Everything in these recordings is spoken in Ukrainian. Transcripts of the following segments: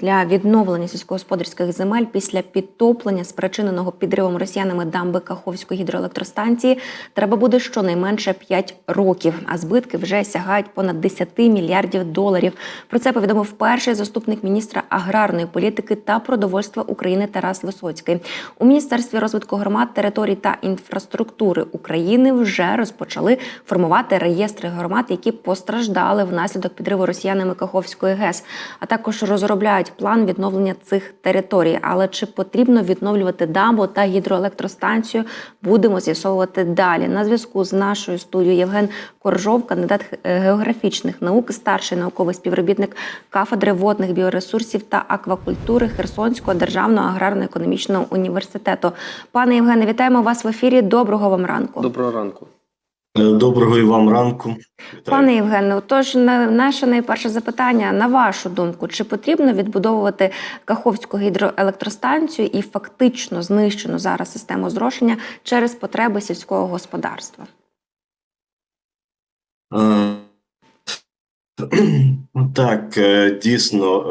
для відновлення сільськогосподарських земель після підтоплення, спричиненого підривом росіянами дамби Каховської гідроелектростанції, треба буде щонайменше 5 років, а збитки вже сягають понад 10 мільярдів доларів. Про це повідомив перший заступник міністра аграрної політики та продовольства України Тарас Висоцький. У міністерстві розвитку громад, територій та інфраструктури України вже розпочали формувати реєстри громад, які постраждали внаслідок підриву росіянами Каховської ГЕС, а також розробляють план відновлення цих територій. Але чи потрібно відновлювати дамбу та гідроелектростанцію, будемо з'ясовувати далі. На зв'язку з нашою студією Євген Коржов, кандидат е, географічних наук, старший науковий співробітник кафедри водних біоресурсів та аквакультури Херсонського державного аграрно-економічного університету. Пане Євгене, вітаємо вас в ефірі. Доброго вам ранку. Доброго ранку. Е, Доброго і вам ранку. Вітаю. Пане Євгене, отож, на наше найперше запитання на вашу думку, чи потрібно відбудовувати Каховську гідроелектростанцію і фактично знищену зараз систему зрошення через потреби сільського господарства? Е, Так, е, дійсно.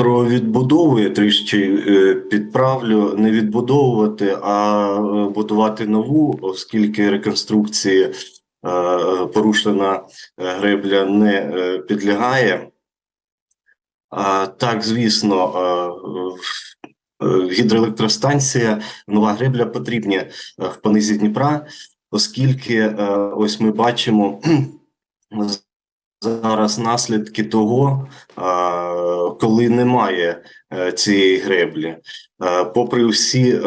Про відбудову я трішки е, підправлю не відбудовувати, а е, будувати нову, оскільки реконструкції е, порушена гребля не підлягає. Так, звісно, гідроелектростанція, нова гребля потрібні в понизі Дніпра, оскільки ось ми бачимо зараз наслідки того, коли немає е, цієї греблі. Е, Попри всі е,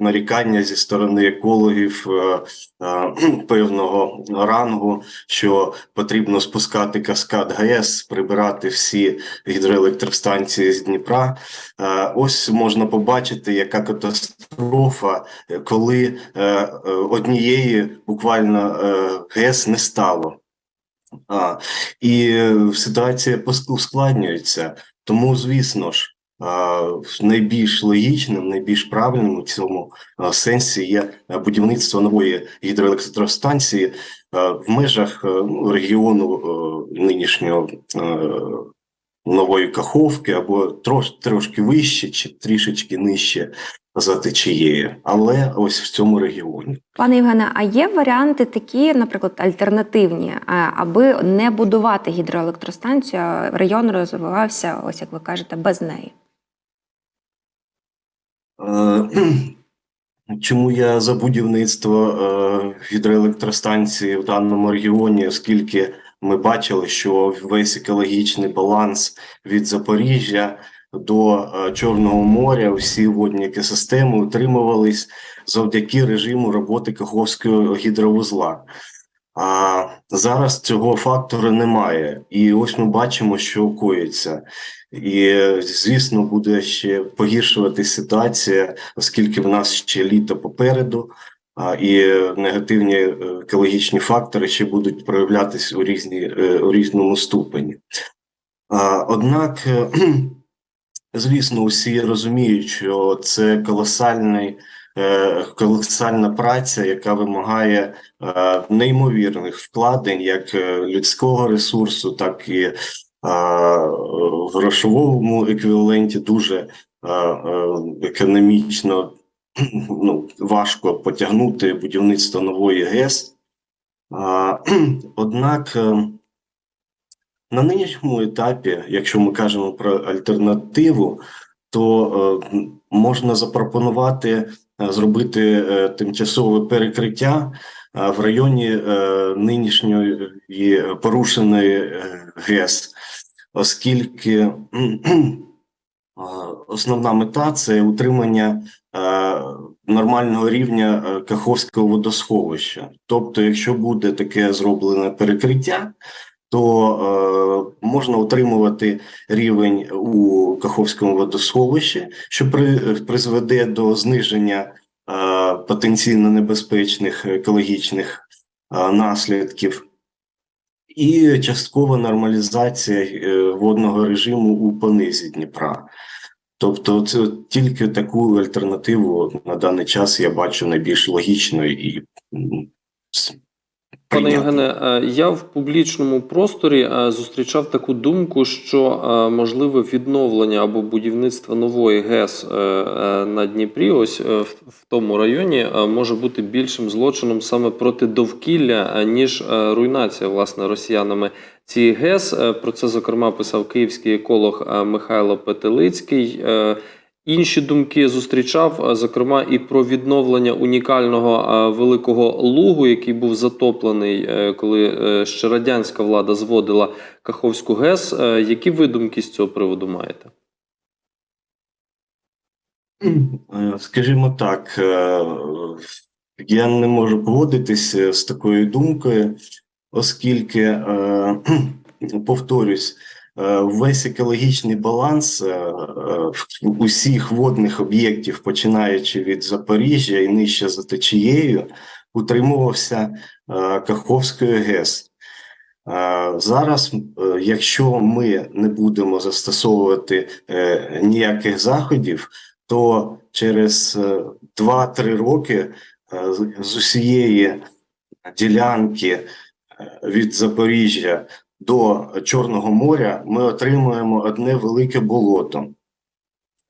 нарікання зі сторони екологів певного рангу, що потрібно спускати каскад ГЕС, прибирати всі гідроелектростанції з Дніпра. Ось можна побачити, яка катастрофа, коли однієї буквально ГЕС не стало. А, і е, ситуація ускладнюється. Тому, звісно ж, найбільш логічним, найбільш правильним у цьому сенсі є е, будівництво нової гідроелектростанції в межах е, ну, регіону нинішнього нової Каховки або трош, трошки вище чи трішечки нижче за течією, але ось в цьому регіоні. Пане Євгене, а є варіанти такі, наприклад, альтернативні, е, аби не будувати гідроелектростанцію, а район розвивався, ось як ви кажете, без неї? Е, Чому я за будівництво е, гідроелектростанції в даному регіоні, оскільки ми бачили, що весь екологічний баланс від Запоріжжя до е, Чорного моря, всі водні екосистеми утримувались завдяки режиму роботи Каховського гідровузла. А зараз цього фактору немає, і ось ми бачимо, що коїться. І звісно, буде ще погіршувати ситуація, оскільки в нас ще літо попереду, а, і негативні е, екологічні фактори ще будуть проявлятися у різні е, у різному ступені. А, Однак, звісно, усі розуміють, що це колосальний. е, Колосальна праця, яка вимагає е, неймовірних вкладень, як е, людського ресурсу, так і в грошовому еквіваленті дуже економічно ну, важко потягнути будівництво нової ГЕС. Однак на нинішньому етапі, якщо ми кажемо про альтернативу, то е, можна запропонувати е, зробити е, тимчасове перекриття е, в районі е, нинішньої порушеної е, ГЕС, оскільки е, основна мета це утримання е, нормального рівня е, Каховського водосховища. Тобто, якщо буде таке зроблене перекриття, то е, можна утримувати рівень у Каховському водосховищі, що при, призведе до зниження е, потенційно небезпечних екологічних е, наслідків, і часткова нормалізація е, водного режиму у понизі Дніпра. Тобто, це тільки таку альтернативу на даний час я бачу найбільш логічною і Пане. Євгене, е, я в публічному просторі е, зустрічав таку думку, що е, можливе відновлення або будівництво нової ГЕС на Дніпрі, ось в тому районі, може бути більшим злочином саме проти довкілля, ніж руйнація власне росіянами цієї ГЕС. Про це зокрема писав київський еколог Михайло Петелицький. Інші думки зустрічав, е, зокрема, і про відновлення унікального е, великого лугу, який був затоплений, е, коли ще радянська влада зводила Каховську ГЕС. Які ви думки з цього приводу маєте? Скажімо так, я не можу погодитися з такою думкою, оскільки, повторюсь, весь екологічний баланс е, е, усіх водних об'єктів, починаючи від Запоріжжя і нижче за течією, утримувався е, Каховською ГЕС. Е, Зараз, е, якщо ми не будемо застосовувати е, ніяких заходів, то через е, 2-3 роки е, з- усієї ділянки е, від Запоріжжя до Чорного моря ми отримуємо одне велике болото,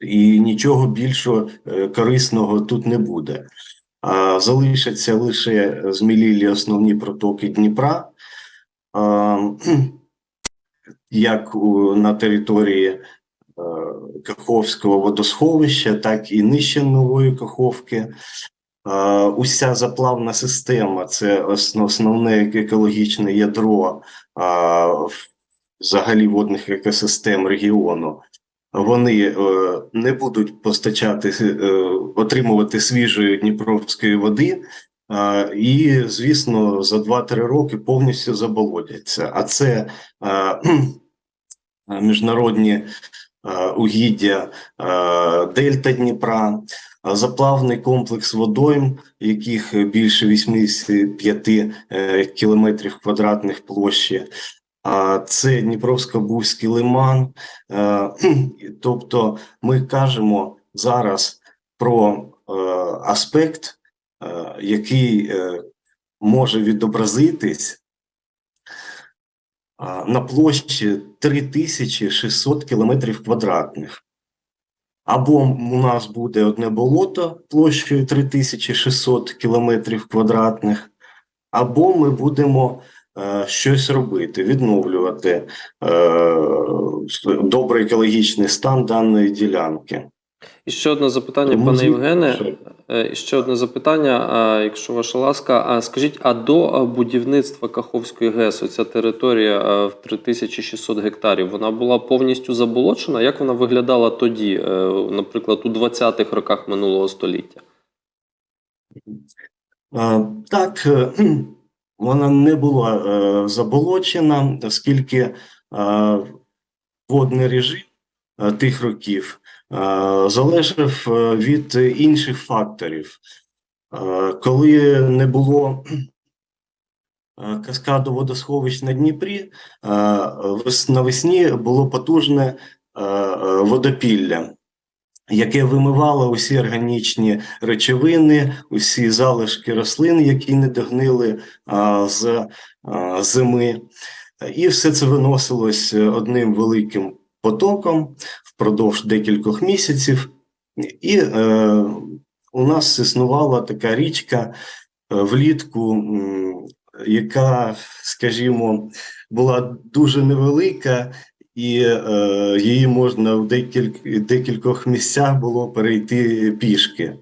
і нічого більшого е, корисного тут не буде. Залишаться лише змілілі основні протоки Дніпра, як на території е, Каховського водосховища, так і нижче нової Каховки. Уся заплавна система це основне екологічне ядро взагалі водних екосистем регіону. Вони е, не будуть постачати е, отримувати свіжої дніпровської води, і, звісно, за 2-3 роки повністю заболотяться. А це міжнародні угіддя Дельта Дніпра, заплавний комплекс водойм, яких більше 85 е, кілометрів квадратних площі. А це Дніпровсько-Бузький лиман. Е, Тобто, ми кажемо зараз про е, аспект, який може відобразитись на площі 3600 кілометрів квадратних. Або у нас буде одне болото площею 3600 кілометрів квадратних, або ми будемо е, щось робити, відновлювати е, добрий екологічний стан даної ділянки. І ще одне запитання, Тому пане Євгене. Е, Ще одне запитання, якщо ваша ласка. А скажіть, а до будівництва Каховської ГЕС, оця територія в 3600 гектарів, вона була повністю заболочена? Як вона виглядала тоді, е, наприклад, у 20-х роках минулого століття? Е, Так, е, вона не була е, заболочена, оскільки е, водний режим е, тих років е, залежав е, від інших факторів. Е, Коли не було е, каскаду водосховищ на Дніпрі, е, навесні було потужне е, е, водопілля яке вимивало усі органічні речовини, усі залишки рослин, які не догнили а, з а, зими. І все це виносилось одним великим потоком впродовж декількох місяців. І е, у нас існувала така річка е, влітку, яка, скажімо, була дуже невелика, і е, її можна в декіль, декількох місцях було перейти пішки.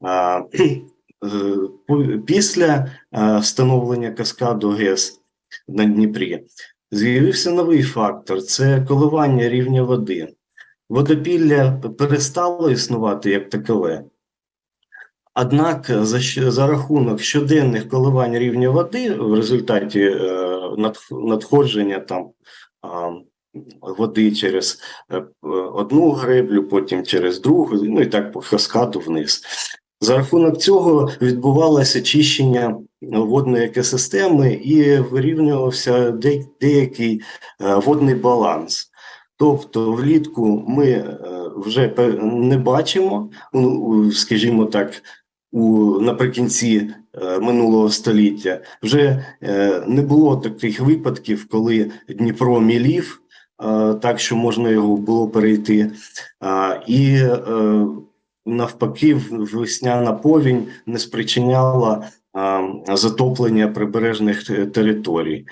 А, е, після е, встановлення каскаду ГЕС на Дніпрі з'явився новий фактор це коливання рівня води. Водопілля перестало існувати як такове. Однак за, за рахунок щоденних коливань рівня води в результаті е, надх- надходження там а, води через е, е, одну греблю, потім через другу, ну і так по каскаду вниз. За рахунок цього відбувалося очищення водної екосистеми і вирівнювався деякий е, водний баланс. Тобто влітку ми е, вже не бачимо, ну, скажімо так, у наприкінці е, минулого століття, вже не було таких випадків, коли Дніпро мілів, так що можна його було перейти, і навпаки, весняна повінь не спричиняла затоплення прибережних е, територій.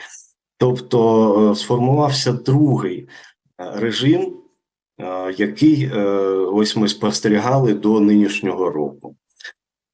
Тобто е, сформувався другий е, режим, який ось ми спостерігали до нинішнього року.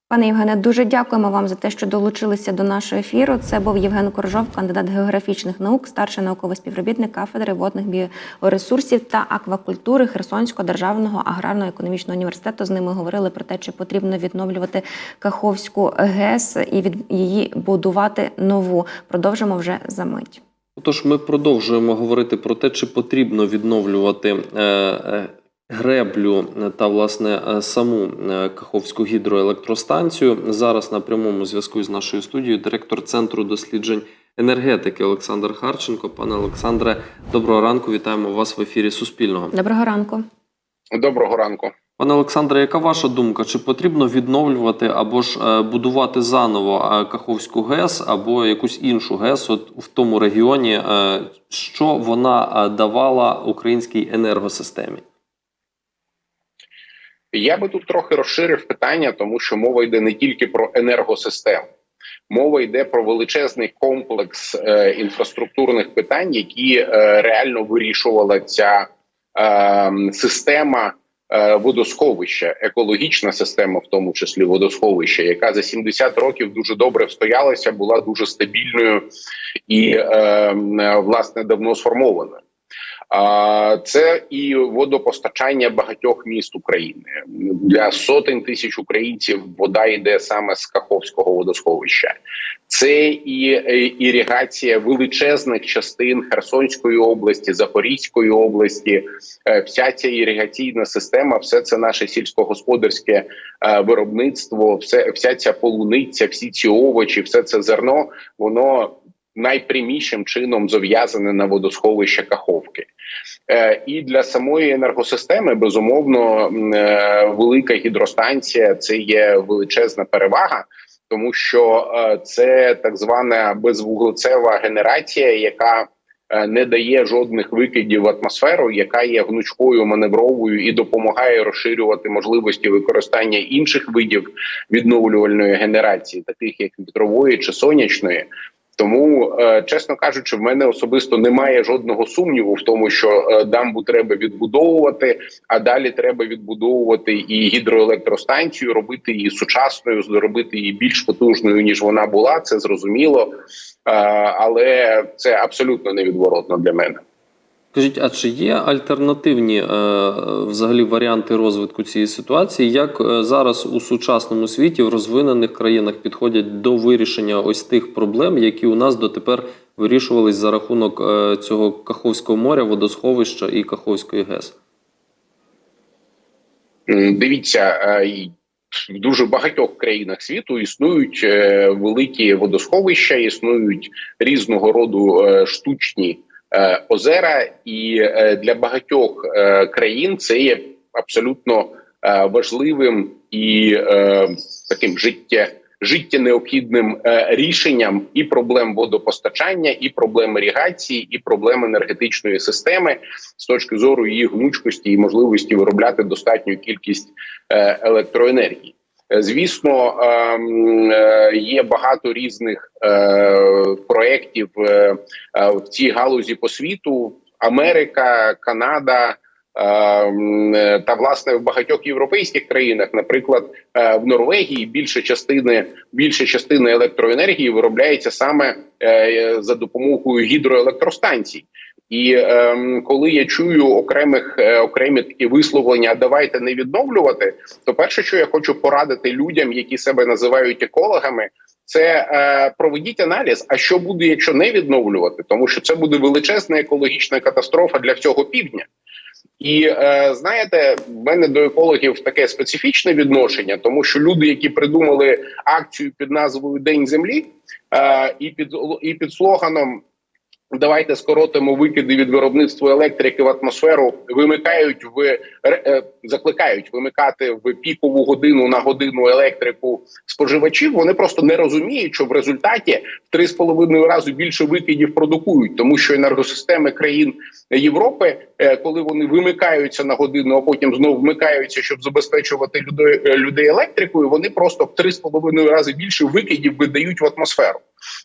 Пане Євгене, дуже дякуємо вам за те, що долучилися до нашого ефіру. Це був Євген Коржов, кандидат географічних наук, старший науковий співробітник кафедри водних біоресурсів та аквакультури Херсонського державного аграрно-економічного університету. З ними говорили про те, чи потрібно відновлювати Каховську ГЕС і від її будувати нову. Продовжимо вже за мить. Отож, ми продовжуємо говорити про те, чи потрібно відновлювати е, е, греблю та власне е, саму е, Каховську гідроелектростанцію. Зараз на прямому зв'язку з нашою студією директор центру досліджень енергетики Олександр Харченко. Пане Олександре, доброго ранку. Вітаємо вас в ефірі Суспільного. Доброго ранку. Доброго ранку. Пане Олександре, яка ваша думка? Чи потрібно відновлювати або ж е, будувати заново Каховську ГЕС або якусь іншу ГЕС от в тому регіоні, що вона давала українській енергосистемі? Я би тут трохи розширив питання, тому що мова йде не тільки про енергосистему, мова йде про величезний комплекс е, інфраструктурних питань, які е, реально вирішувала ця е, система е, водосховища, екологічна система, в тому числі водосховища, яка за 70 років дуже добре встоялася, була дуже стабільною і е, власне давно сформованою. Це і водопостачання багатьох міст України для сотень тисяч українців. Вода йде саме з Каховського водосховища. Це і е, іригація величезних частин Херсонської області, Запорізької області. Е, Вся ця іригаційна система, все це наше сільськогосподарське е, виробництво, все вся ця полуниця, всі ці овочі, все це зерно, воно найпрямішим чином зав'язане на водосховище Каховки. Е, І для самої енергосистеми безумовно е, велика гідростанція це є величезна перевага, тому що е, це так звана безвуглецева генерація, яка не дає жодних викидів в атмосферу, яка є гнучкою маневровою і допомагає розширювати можливості використання інших видів відновлювальної генерації, таких як вітрової чи сонячної. Тому, е, чесно кажучи, в мене особисто немає жодного сумніву в тому, що е, дамбу треба відбудовувати, а далі треба відбудовувати і гідроелектростанцію, робити її сучасною, зробити її більш потужною ніж вона була. Це зрозуміло, Е, але це абсолютно невідворотно для мене. Скажіть, а чи є альтернативні е, взагалі варіанти розвитку цієї ситуації? Як е, зараз у сучасному світі в розвинених країнах підходять до вирішення ось тих проблем, які у нас дотепер вирішувались за рахунок е, цього Каховського моря, водосховища і Каховської ГЕС? Дивіться, в дуже багатьох країнах світу існують великі водосховища, існують різного роду штучні озера, і е, для багатьох е, країн це є абсолютно е, важливим і е, таким життя. Життя необхідним е, рішенням і проблем водопостачання, і проблем іригації, і проблем енергетичної системи з точки зору її гнучкості і можливості виробляти достатню кількість е, електроенергії. Звісно, ем, е, є багато різних е, проєктів е, в цій галузі по світу: Америка, Канада. ем, Та власне в багатьох європейських країнах, наприклад, в Норвегії більше частини більше частини електроенергії виробляється саме за допомогою гідроелектростанцій. І ем, коли я чую окремих е, окремі такі висловлення, давайте не відновлювати, то перше, що я хочу порадити людям, які себе називають екологами, це е, проведіть аналіз. А що буде, якщо не відновлювати, тому що це буде величезна екологічна катастрофа для всього півдня. І е, знаєте, в мене до екологів таке специфічне відношення, тому що люди, які придумали акцію під назвою День Землі, е, і під і під слоганом Давайте скоротимо викиди від виробництва електрики в атмосферу. Вимикають в ре- е, закликають вимикати в пікову годину на годину електрику споживачів. Вони просто не розуміють, що в результаті в 3,5 рази більше викидів продукують, тому що енергосистеми країн Європи, е, коли вони вимикаються на годину, а потім знову вмикаються, щоб забезпечувати людей, е, людей електрикою. Вони просто в 3,5 рази більше викидів видають в атмосферу.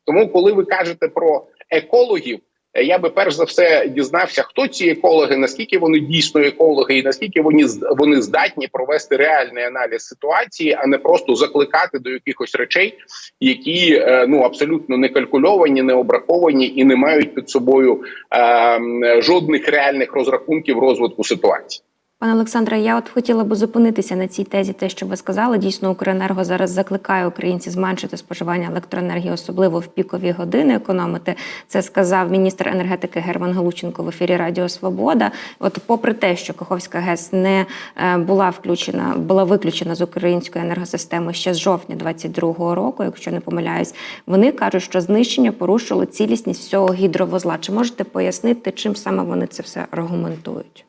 Тому, коли ви кажете про екологів, е, я би перш за все дізнався, хто ці екологи, наскільки вони дійсно екологи, і наскільки вони вони здатні провести реальний аналіз ситуації, а не просто закликати до якихось речей, які е, ну абсолютно не калькульовані, не обраховані і не мають під собою е, жодних реальних розрахунків розвитку ситуації. Пане Олександре, я от хотіла би зупинитися на цій тезі, те, що ви сказали. Дійсно, Укренерго зараз закликає українців зменшити споживання електроенергії, особливо в пікові години економити. Це сказав міністр енергетики Герман Галученко в ефірі Радіо Свобода. От, попри те, що Каховська ГЕС не е, була включена, була виключена з української енергосистеми ще з жовтня 22-го року, якщо не помиляюсь, вони кажуть, що знищення порушило цілісність всього гідровозла. Чи можете пояснити, чим саме вони це все аргументують?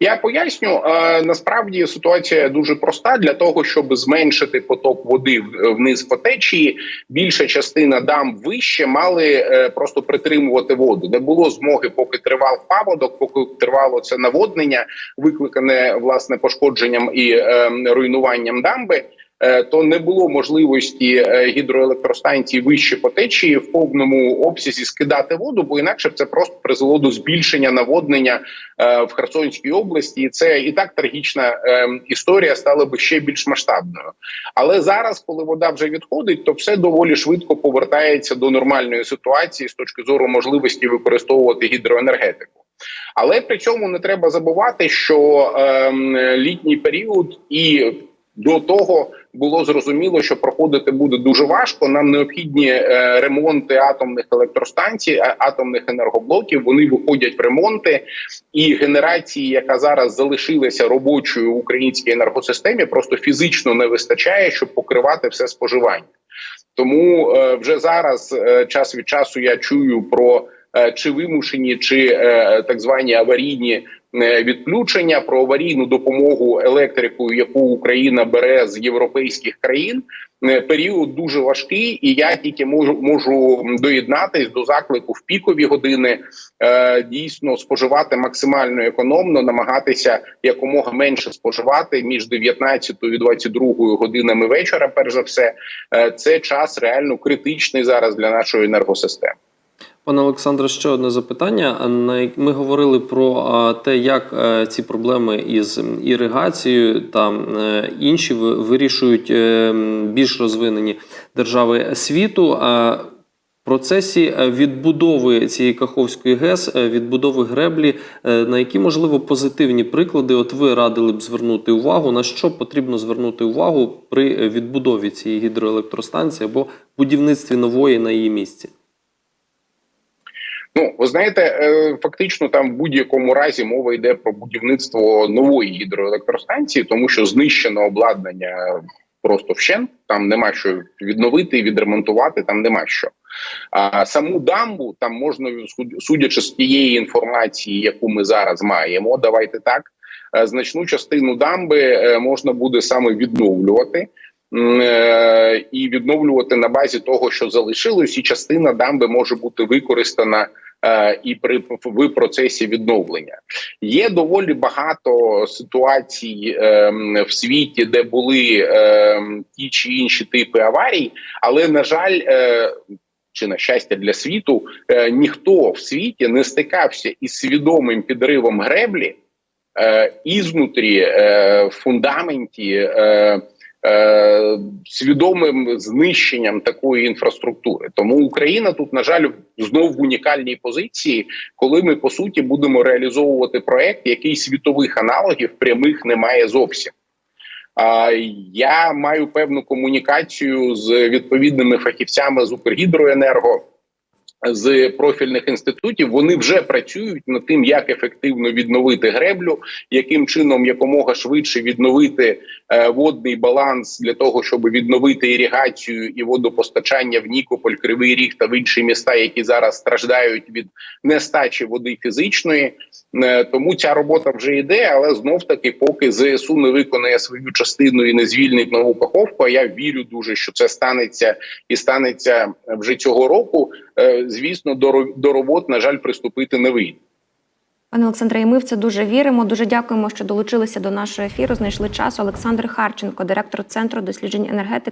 Я поясню. Е, насправді ситуація дуже проста. Для того щоб зменшити поток води вниз по течії, більша частина дам вище мали е, просто притримувати воду. Не було змоги, поки тривав паводок, поки тривало це наводнення, викликане власне пошкодженням і е, руйнуванням дамби. Е, То не було можливості е, гідроелектростанцій вище по течії в повному обсязі скидати воду, бо інакше б це просто призвело до збільшення наводнення е, в Херсонській області, і це і так трагічна е, історія стала би ще більш масштабною. Але зараз, коли вода вже відходить, то все доволі швидко повертається до нормальної ситуації з точки зору можливості використовувати гідроенергетику. Але при цьому не треба забувати, що е, літній період і до того було зрозуміло, що проходити буде дуже важко. Нам необхідні е, ремонти атомних електростанцій, атомних енергоблоків. Вони виходять в ремонти, і генерації, яка зараз залишилася робочою в українській енергосистемі, просто фізично не вистачає, щоб покривати все споживання. Тому е, вже зараз е, час від часу я чую про е, чи вимушені, чи е, так звані аварійні е, відключення, про аварійну допомогу електрикою, яку Україна бере з європейських країн. Е, Період дуже важкий, і я тільки можу можу доєднатись до заклику в пікові години е, дійсно споживати максимально економно, намагатися якомога менше споживати між 19 і 22 годинами вечора. Перш за все, Е, це час реально критичний зараз для нашої енергосистеми. Пане Олександре, ще одне запитання. Ми говорили про те, як е, ці проблеми із іригацією та е, інші ви- вирішують е, більш розвинені держави світу. В процесі відбудови цієї Каховської ГЕС, відбудови греблі, на які можливо позитивні приклади, от ви радили б звернути увагу, на що потрібно звернути увагу при відбудові цієї гідроелектростанції або будівництві нової на її місці? Ну, ви знаєте, е, фактично там в будь-якому разі мова йде про будівництво нової гідроелектростанції, тому що знищено обладнання просто вщент. Там нема що відновити, відремонтувати. Там нема що. А саму дамбу там можна судячи з тієї інформації, яку ми зараз маємо. Давайте так. е, Значну частину дамби е, можна буде саме відновлювати. І відновлювати на базі того, що залишилось, і частина дамби може бути використана і при в процесі відновлення. Є доволі багато ситуацій е, в світі, де були е, ті чи інші типи аварій, але на жаль, е, чи на щастя для світу, е, ніхто в світі не стикався із свідомим підривом греблі е, ізнутрі е, фундаменті. Е, е, Свідомим знищенням такої інфраструктури, тому Україна тут, на жаль, знов в унікальній позиції, коли ми по суті будемо реалізовувати проект, який світових аналогів прямих немає зовсім. Я маю певну комунікацію з відповідними фахівцями з Укргідроенерго. З профільних інститутів вони вже працюють над тим, як ефективно відновити греблю, яким чином якомога швидше відновити е, водний баланс для того, щоб відновити іригацію і водопостачання в Нікополь, Кривий Ріг та в інші міста, які зараз страждають від нестачі води фізичної. Е, Тому ця робота вже йде, але знов таки, поки ЗСУ не виконає свою частину і не звільнить нову каховку. А я вірю дуже, що це станеться і станеться вже цього року. Е, Звісно, до ро- до робот на жаль приступити не вийде. Пане Олександре, і ми в це дуже віримо. Дуже дякуємо, що долучилися до нашого ефіру. Знайшли час. Олександр Харченко, директор центру досліджень енергетики